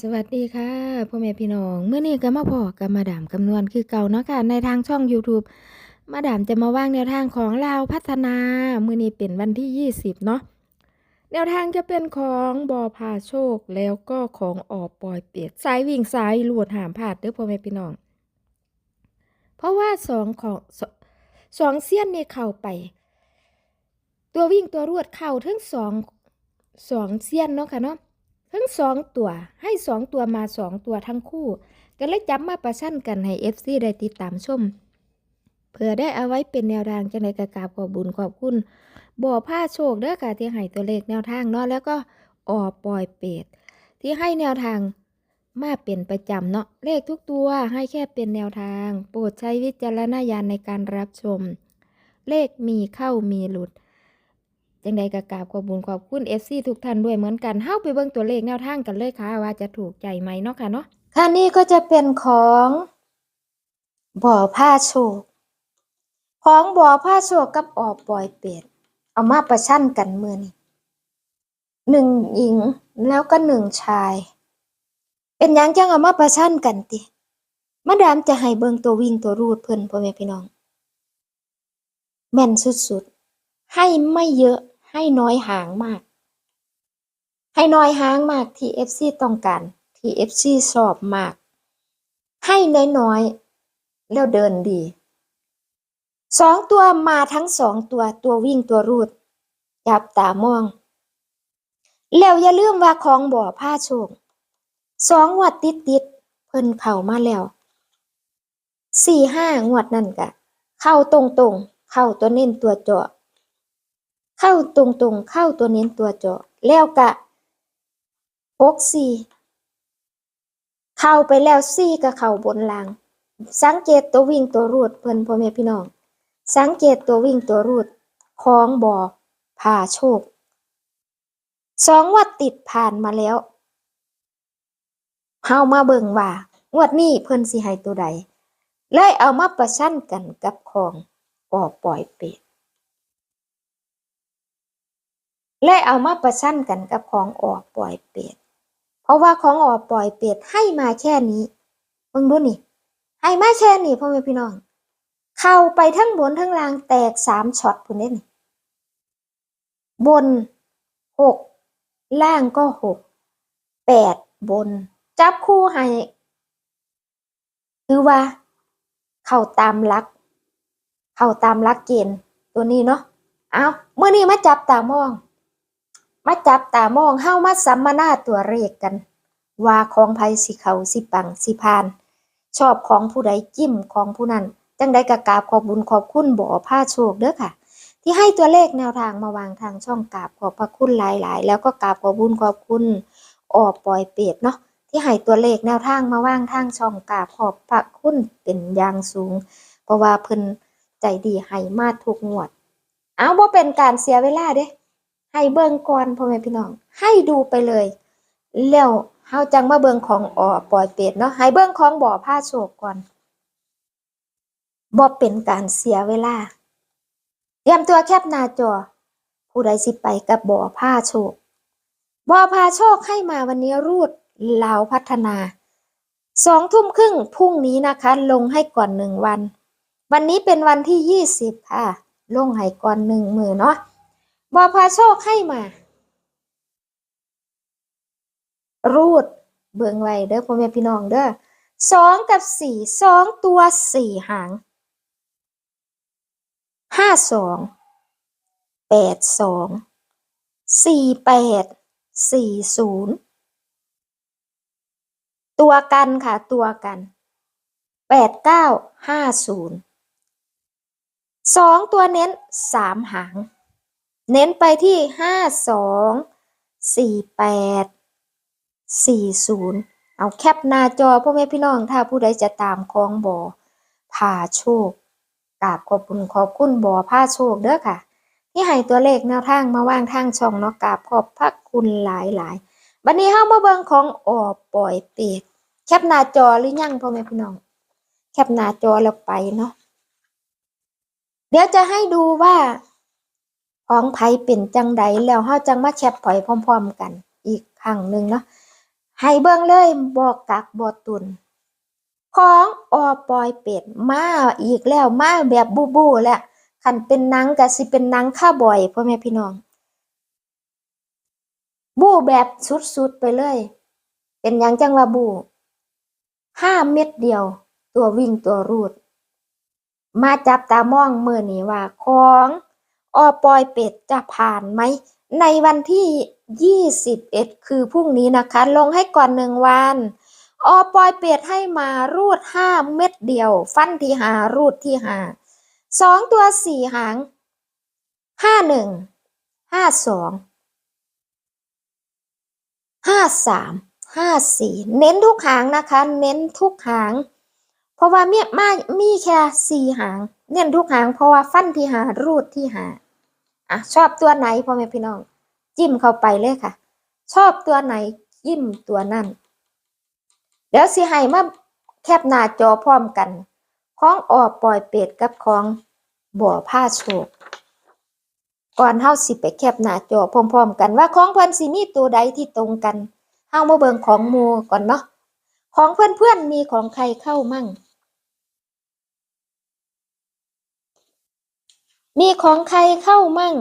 สวัสดีค่ะพ่อแม่พี่น้องเมื่อนี้ก็มาพอกับมาดามคำนวณคือเก่าเนาะค่ะในทางช่อง YouTube มาดามจะมาว่างแนวทางของลาวพัฒนาเมื่อนี้เป็นวันที่ 20 เนาะแนวทางจะเป็นของบอพาโชคแล้วก็ของออปอยเปียดสายวิ่งสายหลวดหามผาดเด้อพ่อแม่พี่น้อง เพราะว่าสองของสสองเสี้ยนนี่เข้าไป ตัววิ่งตัวรวดเข้าทั้งสองสองเสี้ยนเนาะค่ะเนาะ ทั้งสองตัวให้สองตัวมาสองตัวทั้งคู่ ก็เลยจับมาประชันกันให้ FC ได้ติดตามชม เพื่อได้เอาไว้เป็นแนวทางจังในกระกาบขอบบุญขอบคุณบ่อผ้าโชคเด้อค่ะที่ให้ตัวเลขแนวทางเนาะแล้วก็ออปล่อยเป็ดที่ให้แนวทางมาเป็นประจำเนาะเลขทุกตัวให้แค่เป็นแนวทาง โปรดใช้วิจารณญาณในการรับชม เลขมีเข้ามีหลุด จังใดกะกราบขอบุญขอบคุณ FC ทุกท่านด้วยเหมือนกันเฮาไปเบิ่งตัวเลขแนวทางกันเลยค่ะ ว่าจะถูกใจไหมเนาะค่ะเนาะค่ะนี่ก็จะเป็นของบ่อผ้าโชคของบ่อผ้าโชคกับออกปล่อยเป็ดเอามาประชันกันมือนี่หนึ่งหญิงแล้วก็หนึ่งชาย เป็นยังจังเอามาประชันกันติมาดามจะให้เบิ่งตัววิ่งตัวรูดเพิ่นพ่อแม่พี่น้อง แม่นสุดๆ ให้ไม่เยอะ ให้น้อยหางมาก ให้น้อยหางมากที่ FC ต้องการ ที่ FC ชอบมาก ให้น้อยๆ แล้วเดินดีสองตัวมาทั้งสองตัวตัววิ่งตัวรูดจับตามอง แล้วอย่าลืมว่าของบ่อผ้าโชคสองงวดติดติดเพิ่นเข้ามาแล้วสี่ห้างวดนั่นกะ เข้าตรงๆเข้าตัวเน้นตัวเจาะ เข้าตรงๆ เข้าตัวเน้นตัวเจาะ แล้วกะหกสี่เข้าไปแล้วสี่ก็เข้าบนหล่างสังเกตตัววิ่งตัวรูดเพิ่นพ่อแม่พี่น้อง สังเกตตัววิ่งตัวรูดของบ่อพาโชคสองงวัดติดผ่านมาแล้วเฮามาเบิ่งว่างวดนี้เพิ่นสิให้ตัวใดเลยเอามาประชันกันกับของออกปล่อยเป็ด และเอามาประชันกันกับของออกปล่อยเป็ด เพราะว่าของออกปล่อยเป็ดให้มาแค่นี้เบิ่งดูนี่ ให้มาแค่นี้พ่อแม่พี่น้อง เข้าไปทั้งบนทั้งล่างแตกสามช็อตพุ่นเด้นี่บนหกล่างก็หกแปดบน จับคู่ให้คือว่า เข้าตามลัก เข้าตามลักเกณฑ์ตัวนี้เนาะเอาเมื่อนี้มาจับตามอง มาจับตามองเฮ้ามาสัมมนาตัวเลขกัน ว่าของไผสิเขาสิปังสิพาน ชอบของผู้ใดจิ้มของผู้นั้นจังใดกระกาบขอบบุญขอบคุณบ่อผ้าโชคเด้อค่ะ ที่ให้ตัวเลขแนวทางมาวางทางช่องกราบขอบพระคุณหลาย ๆ แล้วก็กราบขอบบุญขอบคุณออกปล่อยเป็ดเนาะที่ให้ตัวเลขแนวทางมาวางทางช่องกราบขอบพระคุณเป็นอย่างสูง เพราะว่าเพิ่นใจดีให้มาทุกงวด เอาบ่าเป็นการเสียเวลาเด้ ให้เบิ่งก่อนพ่อแม่พี่น้อง ให้ดูไปเลย แล้วเฮาจังมาเบิ่งของอ่อปล่อยเป็ดเนาะให้เบิ่งของบ่อผ้าโชคก่อนบ่เป็นการเสียเวลา เตรียมตัวแคปหน้าจอ ผู้ใดสิไปกับบ่อผ้าโชคบ่อผ้าโชคให้มาวันนี้รูดลาวพัฒนาสองทุ่มครึ่งพรุ่งนี้นะคะ ลงให้ก่อนหนึ่งวัน วันนี้เป็นวันที่ยี่สิบค่ะ ลงให้ก่อนหนึ่งมือเนาะ บอพาโชคให้มา รูดเบิ่งไว้เด้อพ่อแม่พี่น้องเด้อสองกับสี่สองตัวสี่หางห้าสองแปดสองสี่แปดสี่ศูนย์ตัวกันค่ะตัวกันแปดเก้าห้าศูนย์สองตัวเน้นสามหาง เน้นไปที่ห้าสองสี่แปดสี่ศูนย์เอาแคปหน้าจอพ่อแม่พี่น้องถ้าผู้ใดจะตามคลองบ่อพาโชคกราบขอบคุณขอบคุณบ่อพาโชคเด้อค่ะ ที่ให้ตัวเลขแนวทางมาว่างทางช่องเนาะกราบขอบพระคุณหลายหลายๆวันนี้เฮามาเบิ่งของออบปล่อยเป็ดแคปหน้าจอหรือยังพ่อแม่พี่น้อง แคปหน้าจอแล้วไปเนาะเดี๋ยวจะให้ดูว่า ของไผเป็นจังใดแล้วเฮาจังมาแคปปล่อยพร้อม ๆ กัน อีกครั้งหนึ่งเนาะให้เบิ่งเลยบอกกักบ่ตุนของออปอยเป็ดมาอีกแล้วมาแบบบูบูแหละคันเป็นนังก็สิเป็นนังข้าบ่อยพ่อแม่พี่น้อง บูแบบสุดๆไปเลย เป็นยังจังว่าบูห้าเม็ดเดียว ตัววิ่งตัวรูด มาจับตามองเมื่อนี้ว่า ของ อปอยเป็ดจะผ่านไหม ในวันที่ 21 คือพรุ่งนี้นะคะ ลงให้ก่อนหนึ่งวัน อปอยเป็ดให้มารูด 5 เม็ดเดียว ฟันที่หารูดที่หาสองตัวสี่หาง51 52 53 54เน้นทุกหางนะคะ เน้นทุกหาง เพราะว่ามีมามีแค่สี่หาง เน้นทุกหางเพราะว่าฟันที่หารูดที่หา อะชอบตัวไหนพ่อแม่พี่น้อง จิ้มเข้าไปเลยค่ะ ชอบตัวไหนจิ้มตัวนั่น เดี๋ยวสิให้มาแคปหน้าจอพร้อมกันของออปล่อยเป็ดกับของบ่อผ้าโชคก่อนเฮาสิไปแคปหน้าจอพร้อมๆกันว่าของเพิ่นสิมีตัวใดที่ตรงกันเฮามาเบิ่งของมูก่อนเนาะของเพื่อนๆมีของใครเข้ามั่ง มีของใครเข้ามั่ง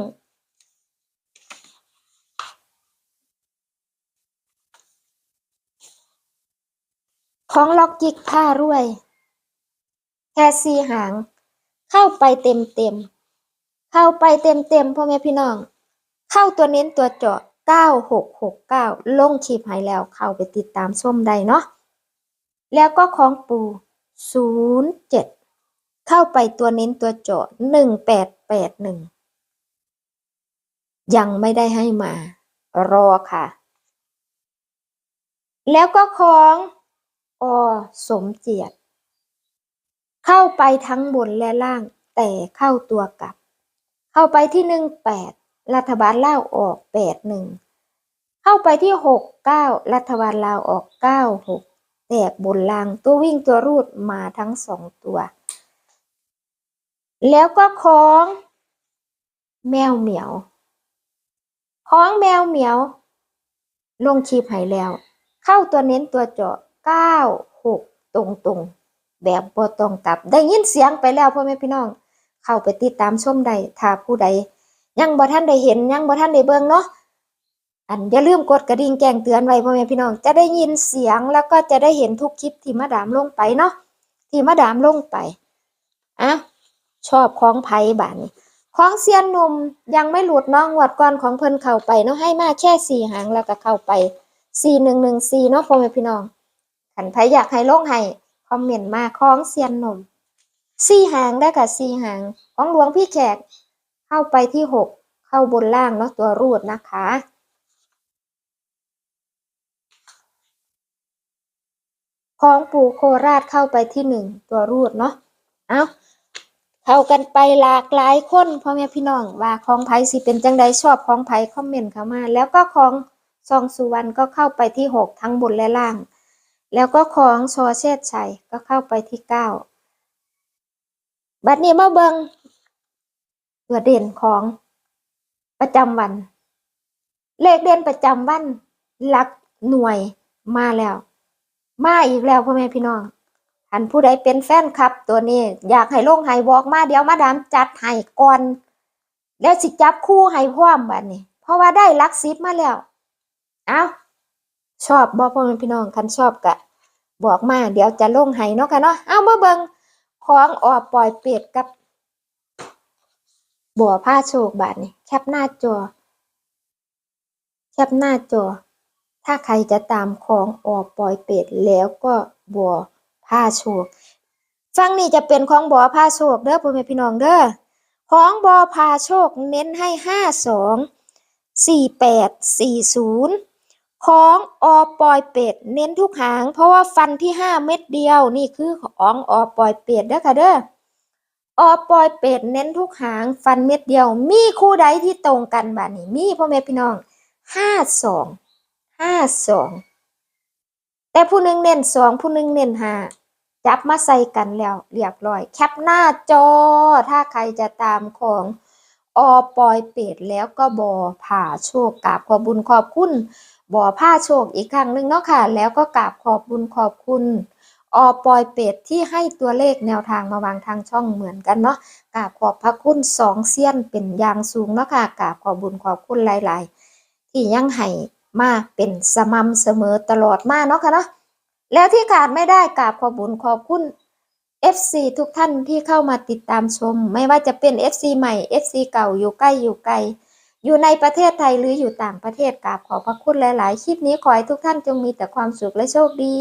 ของล็อกจิกผ้ารวย แค่สีหาง เข้าไปเต็มเต็ม เข้าไปเต็มเต็มพ่อแม่พี่น้อง เข้าตัวเน้นตัวเจาะ 9669 ลงคลิปให้แล้วเข้าไปติดตามชมได้เนาะ แล้วก็ของปู 07เข้าไปตัวเน้นตัวเจาะ 1881ยังไม่ได้ให้มา รอค่ะ แล้วก็ของอสมเจียรติเข้าไปทั้งบนและล่าง แต่เข้าตัวกลับ เข้าไปที่หนึ่งแปดรัฐบาลลาวออกแปดหนึ่งเข้าไปที่หกเก้ารัฐบาลลาวออกเก้าหกแตกบนล่างตัววิ่งตัวรูดมาทั้งสองตัว แล้วก็ของ แมวเหมียว ของแมวเหมียว ลงคลิปให้แล้ว เข้าตัวเน้นตัวเจาะเก้าหกตรงตรงๆแบบบ่ตรงกับ ได้ยินเสียงไปแล้วพ่อแม่พี่น้อง เข้าไปติดตามชมได้ถ้าผู้ใด ยังบ่ท่านได้เห็นยังบ่ท่านได้เบิ่งเนาะอันอย่าลืมกดกระดิ่งแจ้งเตือนไว้พ่อแม่พี่น้อง จะได้ยินเสียงแล้วก็จะได้เห็นทุกคลิปที่มาดามลงไปเนาะที่มาดามลงไปอะ ชอบของไผบาดนี้ของเซียนนมยังไม่หลุดน้องวัดก่อนของเพิ่นเข้าไปเนาะให้มาแค่สี่หางแล้วก็เข้าไปสี่หนึ่งหนึ่งสี่เนาะพ่อแม่พี่น้องขันไผอยากให้ลงให้คอมเมนต์มาของเซียนนมสี่หางได้กับสี่หาง ของหลวงพี่แขกเข้าไปที่หกเข้าบนล่างเนาะตัวรูดนะคะของปู่โคราชเข้าไปที่หนึ่งตัวรูดเนาะ เอา เข้ากันไปหลากหลายคนพ่อแม่พี่น้องว่าของไผ่สิเป็นจังใดชอบของไผ่คอมเมนต์เข้ามา แล้วก็ของซองสุวรรณก็เข้าไปที่หกทั้งบนและล่าง แล้วก็ของชอเชษชัยก็เข้าไปที่เก้าบัดนี้มาเบิงตัวเด่นของประจำวัน เลขเด่นประจำวันหลักหน่วยมาแล้ว มาอีกแล้วพ่อแม่พี่น้อง อันผู้ใดเป็นแฟนคลับ ตัวนี้อยากให้ลงให้บอกมาเดี๋ยวมาดามจัดให้ก่อน แล้วสิจับคู่ให้พร้อมบัดนี้ เพราะว่าได้ลักสิบมาแล้ว เอาชอบบอกพ่อแม่พี่น้องคันชอบกะ บอกมาเดี๋ยวจะลงให้เนาะค่ะเนาะเอามาเบิงของออปล่อยเป็ดกับ บัวผ้าโชคบาทนี่แคปหน้าจอ แคปหน้าจอ ถ้าใครจะตามของออกปล่อยเป็ดแล้วก็บัว ผ้าโชคฟังนี่จะเป็นของบัวผ้าโชคเด้อพ่อแม่พี่น้องเด้อของบัวผ้าโชคเน้นให้ห้าสองสี่แปดสี่ศูนย์ของอปอยเป็ดเน้นทุกหาง เพราะว่าฟันที่ห้าเม็ดเดียวนี่คือของอปอยเป็ดเด้อค่ะเด้อออปอยเป็ดเน้นทุกหางฟันเม็ดเดียว มีคู่ใดที่ตรงกันบ้านี้มีพ่อแม่พี่น้องห้าสองห้าสองแต่ผู้หนึ่งเน้นสองผู้หนึ่งเน้นห้า จับมาใส่กันแล้วเรียบร้อย แคปหน้าจอ ถ้าใครจะตามของอปอยเป็ดแล้วก็บอผ่าโชคกราบขอบุญขอบคุณบ่อผ้าโชคอีกครั้งหนึ่งเนาะค่ะ แล้วก็กราบขอบบุญขอบคุณอปอยเป็ดที่ให้ตัวเลขแนวทางมาวางทางช่องเหมือนกันเนาะกราบขอบพระคุณสองเซียนเป็นอย่างสูงเนาะค่ะกราบขอบบุญขอบคุณหลาย ๆ ที่ยังให้มาเป็นสม่ำเสมอตลอดมาเนาะค่ะเนาะ แล้วที่ขาดไม่ได้กราบขอบุญขอบคุณ FC ทุกท่านที่เข้ามาติดตามชม ไม่ว่าจะเป็น FC ใหม่ FC เก่าอยู่ใกล้อยู่ไกล อยู่ในประเทศไทยหรืออยู่ต่างประเทศกราบขอบพระคุณหลาย ๆ คลิปนี้ขอให้ทุกท่านจงมีแต่ความสุขและโชคดี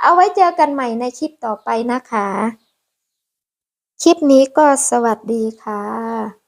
เอาไว้เจอกันใหม่ในคลิปต่อไปนะคะ คลิปนี้ก็สวัสดีค่ะ